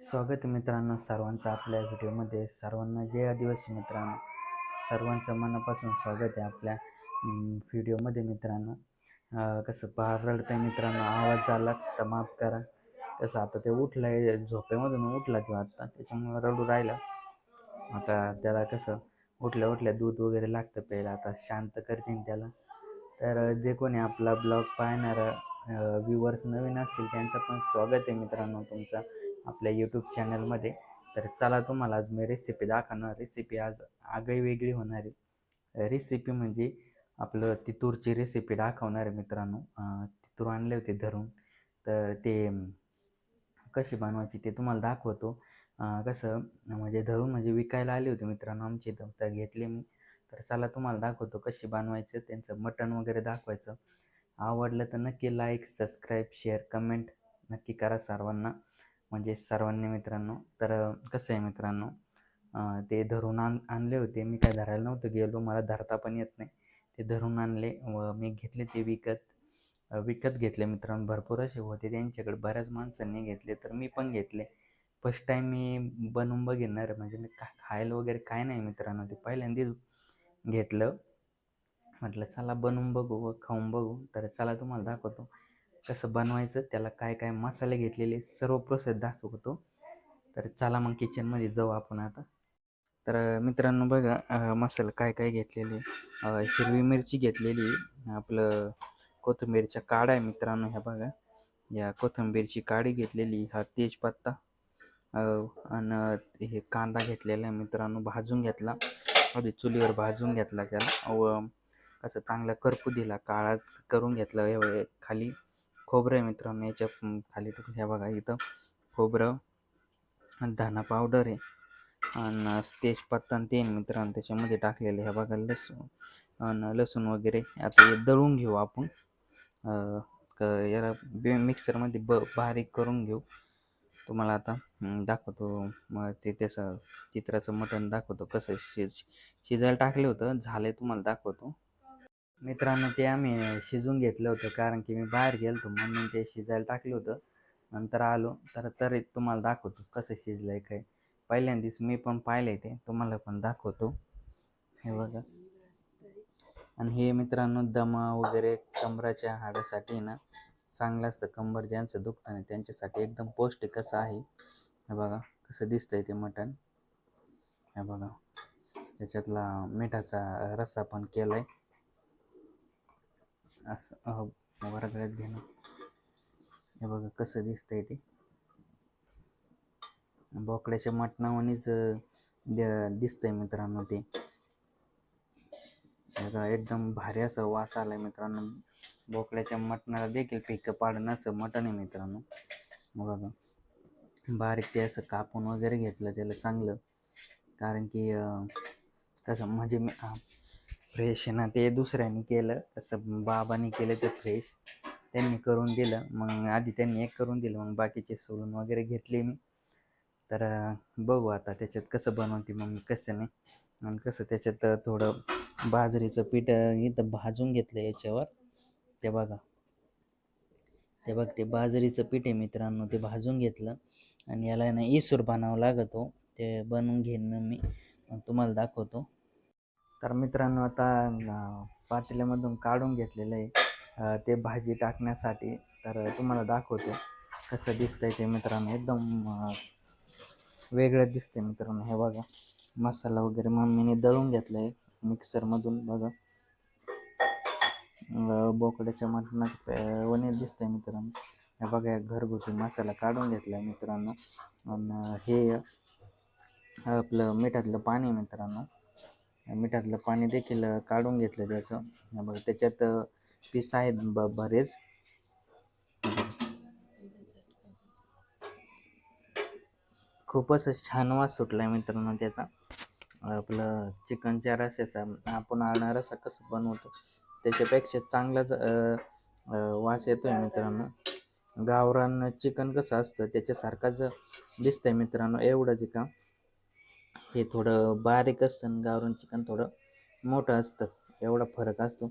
स्वागत मित्रांनो सर्वांचं आपल्या व्हिडिओमध्ये. सर्वांना जय आदिवासी मित्रांनो. सर्वांचं मनापासून स्वागत आहे आपल्या व्हिडिओमध्ये मित्रांनो. कसं बाहेर रडतं आहे मित्रांनो आवाज आला तर माफ करा. कसं आता ते उठलं आहे झोपेमधून उठला तो आत्ता त्याच्यामुळं रडू राहिला. आता त्याला कसं उठल्या उठल्या दूध वगैरे लागतं प्यायला आता शांत करतीन त्याला. तर जे कोणी आपला ब्लॉग पाहणारं व्ह्यूवर्स नवीन असतील त्यांचं पण स्वागत आहे मित्रांनो तुमचं. आपल्या यूट्यूब चॅनलमध्ये तर चला तुम्हाला आज मी रेसिपी दाखवणार. रेसिपी आज आगळी वेगळी होणार आहे. रेसिपी म्हणजे आपलं तितूरची रेसिपी दाखवणार आहे मित्रांनो. तितूर आणले होते धरून. तर ते कशी बनवायची ते तुम्हाला दाखवतो. कसं म्हणजे धरून म्हणजे विकायला आले होते मित्रांनो आमची इथं. तर घेतले मी. तर चला तुम्हाला दाखवतो कशी बनवायचं त्यांचं मटण वगैरे दाखवायचं. आवडलं तर नक्की लाईक सबस्क्राईब शेअर कमेंट नक्की करा सर्वांना. म्हणजे सर्वांनी मित्रांनो तर कसं आहे मित्रांनो ते धरून आण आणले होते. मी काय धरायला नव्हतं गेलो. मला धरता पण येत नाही. ते धरून आणले व मी घेतले ते विकत. विकत घेतले मित्रांनो. भरपूर असे होते. त्यांच्याकडे बऱ्याच माणसांनी घेतले तर मी पण घेतले. फर्स्ट टाईम मी बनवून बघणार म्हणजे मी का खायला वगैरे काय नाही मित्रांनो. ते पहिल्यांदाच घेतलं. म्हटलं चला बनवून बघू व खाऊन बघू. तर चला तुम्हाला दाखवतो. कसं बनवायचं त्याला काय काय मसाले घेतलेले सर्व प्रोसेस दाखवतो. तर चला मग किचनमध्ये जाऊ आपण आता. तर मित्रांनो बघा मसाला काय काय घेतलेले हिरवी मिरची घेतलेली आपलं कोथिंबीरच्या काड्या आहे मित्रांनो ह्या बघा. या कोथिंबीरची काडी घेतलेली हा तेजपत्ता आणि हे कांदा घेतलेला आहे मित्रांनो भाजून घेतला. आधी चुलीवर भाजून घेतला त्याला. व असं चांगला करपू दिला काळाच करून घेतला खाली. खोबरं आहे मित्रांनो याच्या खाली टाकून ह्या बघा इथं खोबरं धना पावडर आहे आणि तेजपत्ता आणि तेल मित्रांनो त्याच्यामध्ये टाकलेलं ह्या बघा लसूण आणि लसूण वगैरे. आता हे दळून घेऊ आपण. याला बे मिक्सरमध्ये ब बारीक करून घेऊ. तुम्हाला आता दाखवतो. मग ते त्याचं चित्राचं मटण दाखवतो कसं शिज शिजायला टाकलं होतं. झालं तुम्हाला दाखवतो. मित्रांनो ते आम्ही शिजून घेतलं होतं कारण की मी बाहेर गेलो होतो म्हणून ते शिजायला टाकलं होतं. नंतर आलो तर तरी तुम्हाला दाखवतो कसं शिजलं आहे काय. पहिल्यांदाच मी पण पाहिलं ते तुम्हाला पण दाखवतो. हे बघा. आणि हे मित्रांनो दमा वगैरे कमराच्या हाडासाठी ना चांगलं असतं. कंबर ज्यांचं दुखतं नाही त्यांच्यासाठी एकदम पौष्टिक असं आहे. हे बघा कसं दिसतंय ते मटण. हे बघा. त्याच्यातला मिठाचा रस्सा पण केलाय. असं वर्गात घेणं. हे बघा कसं दिसतंय ते. बोकड्याच्या मटणावानीच अं, द- दिसतंय मित्रांनो ते. बघा एकदम भारी असा वास आलाय मित्रांनो. बोकड्याच्या मटणाला देखील पिकं पाडणं असं मटण आहे मित्रांनो. बघा बारीक ते असं कापून वगैरे घेतलं त्याला चांगलं. कारण की कसं म्हणजे मी फ्रेश आहे ना ते दुसऱ्याने केलं. तसं बाबांनी केलं ते फ्रेश त्यांनी करून दिलं. मग आधी त्यांनी एक करून दिलं मग बाकीचे सोलून वगैरे घेतले मी. तर बघू आता त्याच्यात कसं बनवते मग कसं नाही. आणि कसं त्याच्यात थोडं बाजरीचं पीठ इथं भाजून घेतलं याच्यावर. ते बघा. ते बघ ते बाजरीचं पीठ आहे मित्रांनो ते भाजून घेतलं. आणि याला ना इसूर बनावं लागतो. ते बनवून घेईन मी. मग तुम्हाला दाखवतो. तर मित्रांनो आता पातेल्यामधून काढून घेतलेलं आहे ते भाजी टाकण्यासाठी. तर तुम्हाला दाखवतो कसं दिसतंय ते मित्रांनो. एकदम वेगळं वेगळं दिसतंय मित्रांनो. हे बघा मसाला वगैरे मम्मीने दळून घेतला आहे मिक्सरमधून बघा. बोकड्याच्या मटणात वने दिसतंय मित्रांनो. हे बघा घरगुती मसाला काढून घेतला आहे मित्रांनो आणि हे आपलं मिठातलं पाणी मित्रांनो. मिठातलं पाणी देखील काढून घेतलं त्याचं. बघा त्याच्यात पीस आहेत ब बरेच. खूपच छान वास सुटला आहे मित्रांनो त्याचा. आपलं चिकनच्या रस्याचा आपण आणा रसा कसं बनवतो त्याच्यापेक्षा चांगलाच वास येतो आहे मित्रांनो. गावरान चिकन कसं असतं त्याच्यासारखाच दिसतंय मित्रांनो एवढंच का? हे थोडं बारीक असतं आणि गावरान चिकन थोडं मोठं असतं. एवढा फरक असतो.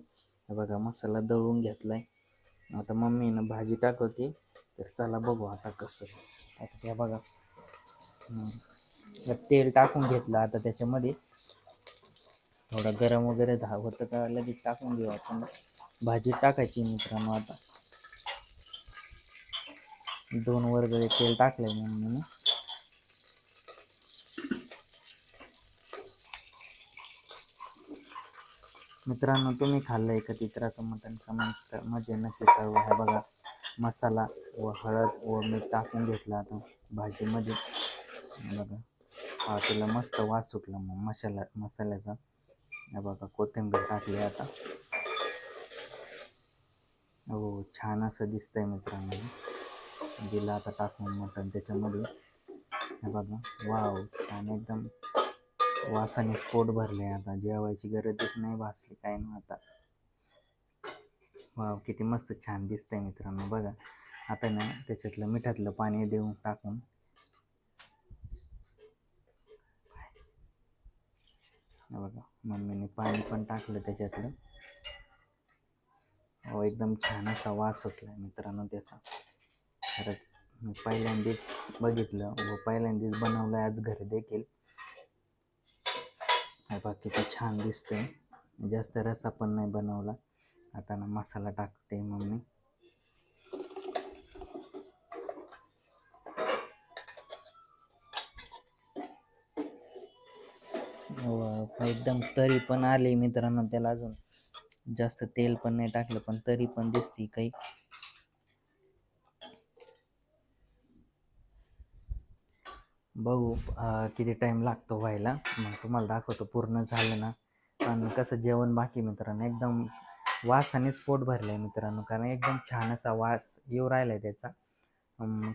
हे बघा मसाला दळून घेतला आहे आता मम्मीनं भाजी टाकवते. तर चला बघू आता कसं आता त्या बघा. तेल टाकून घेतलं आता त्याच्यामध्ये. थोडं गरम वगैरे होतं का लगेच टाकून घेऊ आपण. भाजी टाकायची मित्रांनो आता. दोन वर्ग तेल टाकलंय मम्मीने. मित्रांनो तुम्ही खाल्लं का तित्राचं मटण? कमेंट मजे नक्की तर हे बघा मसाला व हळद व मीठ टाकून घेतलं आता भाजीमध्ये. बघा हा तिला मस्त वास सुटला मग मसाला मसाल्याचा. हे बघा कोथिंबीर टाकली आता. हो छान असं दिसतंय मित्रांनो. दिलं आता टाकून मटण त्याच्यामध्ये. हे बघा वाव छान एकदम. वासाने स्पोट भरले आता. जेवायची गरजच नाही भासली काय ना आता. वाव किती मस्त छान दिसतंय मित्रांनो. बघा आता ना त्याच्यातलं मिठातलं पाणी देऊन टाकून. बघा मम्मीने पाणी पण टाकलं त्याच्यातलं. हो एकदम छान असा वास सुटला मित्रांनो त्याचा. खरंच मी पहिल्यांदाच बघितलं व पहिल्यांदाच बनवलं आज घरी देखील. हे बघा किती छान दिसतंय. जास्त रसा पण नाही बनवला. आता ना मसाला टाकते मम्मी. एकदम तरी पण आली मित्रांनो त्याला अजून. जास्त तेल पण नाही टाकलं पण तरी पण दिसती काही. बघू किती टाईम लागतो व्हायला. मग तुम्हाला दाखवतो पूर्ण झालं ना. पण कसं जेवण बाकी मित्रांनो. एकदम वासाने स्पोट भरलं आहे मित्रांनो. कारण एकदम छान असा वास येऊ राहिला आहे त्याचा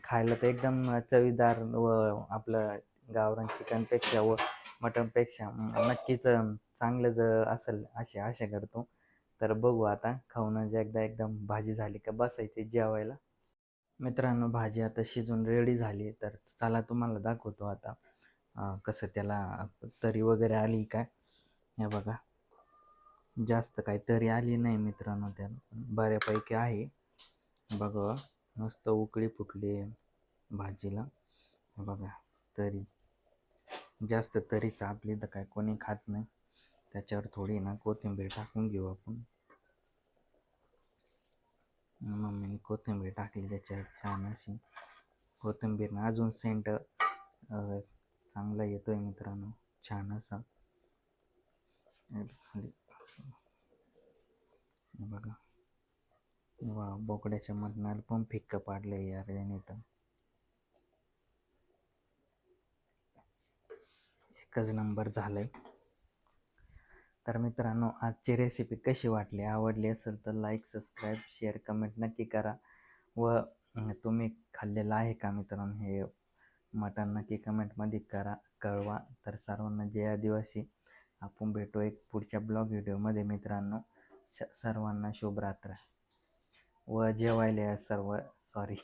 खायला तर एकदम चवीदार व आपलं गावरान चिकनपेक्षा व मटनपेक्षा नक्कीच चांगलं जर असेल अशी आशा करतो. तर बघू आता खाऊन जे एकदा एकदम भाजी झाली का बसायची जेवायला. मित्रांनो भाजी आता शिजून रेडी झाली तर चला तुम्हाला दाखवतो आता कसं त्याला तरी वगैरे आली काय हे बघा. जास्त काही तरी आली नाही मित्रांनो त्याला बऱ्यापैकी आहे. बघा मस्त उकळी फुटली भाजीला. हे बघा तरी. जास्त तरीच आपली तर काय कोणी खात नाही. त्याच्यावर थोडी ना कोथिंबीर टाकून घेऊ आपण. मम्मीने कोथिंबीर टाकली त्याच्यावर छान अशी कोथिंबीरनं अजून सेंट चांगला येतो आहे मित्रांनो छान असा. बघा. वा बोकड्याच्या मटणाला पण फिक्क पाडलं यार याने तर. एकच नंबर झालाय. तर मित्रांनो आजची रेसिपी कशी वाटली? आवडली असेल तर लाईक सबस्क्राईब शेअर कमेंट नक्की करा. व तुम्ही खाल्लेलं आहे का मित्रांनो हे मटण नक्की कमेंटमध्ये करा कळवा. तर सर्वांना जय आदिवासी. आपण भेटू एक पुढच्या ब्लॉग व्हिडिओमध्ये मित्रांनो. श सर्वांना शुभरात्र. व जेवायला या सर्व सॉरी